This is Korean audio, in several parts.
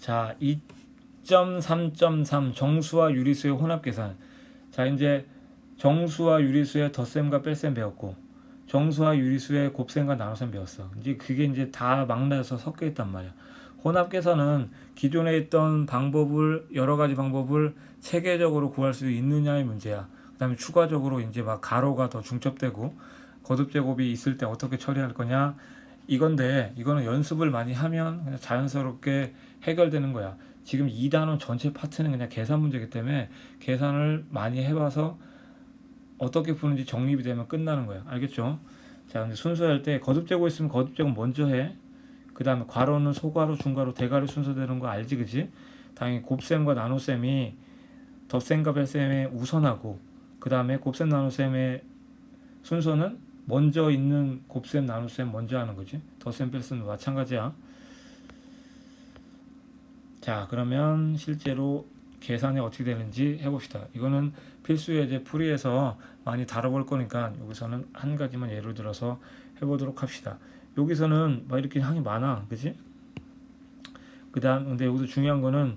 자, 2.3.3 정수와 유리수의 혼합 계산. 자, 이제 정수와 유리수의 덧셈과 뺄셈 배웠고 정수와 유리수의 곱셈과 나눗셈 배웠어. 이제 그게 이제 다 망라해서 섞여 있단 말이야. 혼합 계산은 기존에 있던 방법을 여러 가지 방법을 체계적으로 구할 수 있느냐의 문제야. 그다음에 추가적으로 이제 막 가로가 더 중첩되고 거듭 제곱이 있을 때 어떻게 처리할 거냐 이건데 이거는 연습을 많이 하면 그냥 자연스럽게 해결되는 거야. 지금 2단원 전체 파트는 그냥 계산 문제이기 때문에 계산을 많이 해봐서 어떻게 푸는지 정립이 되면 끝나는 거야. 알겠죠? 자, 근데 순서할 때 거듭 제곱 있으면 거듭 제곱 먼저 해. 그 다음에 괄호는 소괄호, 중괄호, 대괄호 순서되는 거 알지, 그지? 당연히 곱셈과 나눗셈이 덧셈과 뺄셈에 우선하고 그 다음에 곱셈 나눗셈의 순서는 먼저 있는 곱셈 나눗셈 먼저 하는 거지. 덧셈 뺄셈도 마찬가지야. 자, 그러면 실제로 계산이 어떻게 되는지 해봅시다. 이거는 필수 예제 풀이에서 많이 다뤄볼 거니까 여기서는 한 가지만 예를 들어서 해보도록 합시다. 여기서는 막 이렇게 항이 많아, 그지? 그 다음 근데 여기서 중요한 거는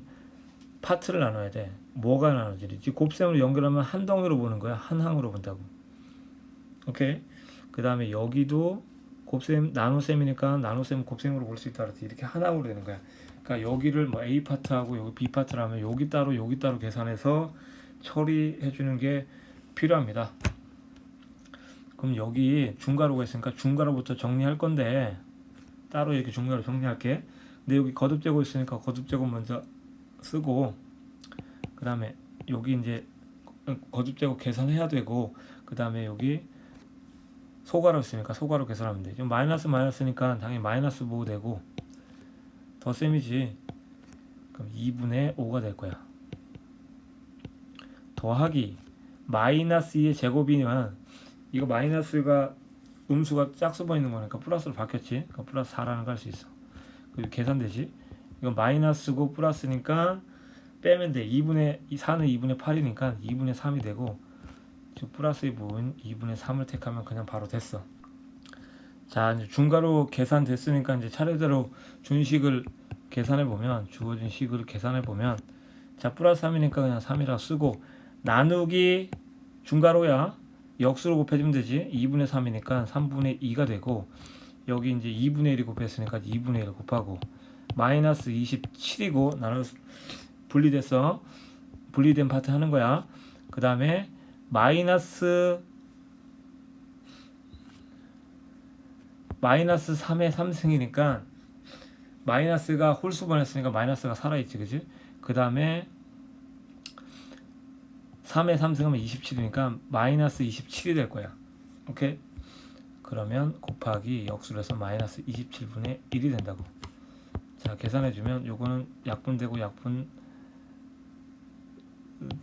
파트를 나눠야 돼. 뭐가 나눠지지? 곱셈으로 연결하면 한 덩이로 보는 거야. 한 항으로 본다고. 오케이. 그 다음에 여기도 곱셈 나눗셈이니까 나눗셈 곱셈으로 볼 수 있다 그랬지. 이렇게 한 항으로 되는 거야. 그러니까 여기를 뭐 A 파트하고 여기 B 파트라면 여기 따로 여기 따로 계산해서 처리해 주는 게 필요합니다. 그럼 여기 중괄호가 있으니까 중괄호부터 정리할 건데 따로 이렇게 중괄호 정리할게. 근데 여기 거듭 제곱 있으니까 거듭 제곱 먼저 쓰고 그 다음에 여기 이제 거듭 제곱 계산해야 되고 그 다음에 여기 소괄호 있으니까 소괄호 계산하면 돼. 지금 마이너스 마이너스니까 당연히 마이너스 보고 되고 덧셈이지. 그럼 2분의 5가 될 거야. 더하기 마이너스 2의 제곱이면 이거 마이너스가 음수가 짝수번 있는 거니까 플러스로 바뀌었지. 그러니까 플러스 4라는 거할수 있어. 그리고 계산되지. 이건 마이너스고 플러스니까 빼면 돼. 2분의 4는 2분의 8이니까 2분의 3이 되고 즉 플러스의 부분 2분의 3을 택하면 그냥 바로 됐어. 자 이제 중괄호 계산 됐으니까 이제 차례대로 준식을 계산해 보면 주어진 식을 계산해 보면 자 플러스 3이니까 그냥 3이라 쓰고 나누기 중괄호야. 역수로 곱해주면 되지. 2분의 3이니까 3분의 2가 되고 여기 이제 2분의 1이 곱했으니까 2분의 1 곱하고 마이너스 27이고 나눠 분리돼서 분리된 파트 하는 거야. 그 다음에 마이너스 마이너스 3의 3승이니까 마이너스가 홀수번 했으니까 마이너스가 살아있지 그지? 그 다음에 3의 3승하면 27이니까 마이너스 27이 될 거야. 오케이? 그러면 곱하기 역수로 해서 마이너스 27분의 1이 된다고. 자 계산해주면 요거는 약분되고 약분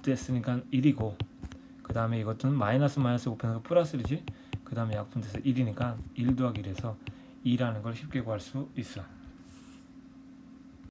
됐으니까 1이고 그 다음에 이것은 마이너스 마이너스 곱해서 플러스 1이지? 그 다음에 약분돼서 1이니까 1 더하기 1에서 2라는 걸 쉽게 구할 수 있어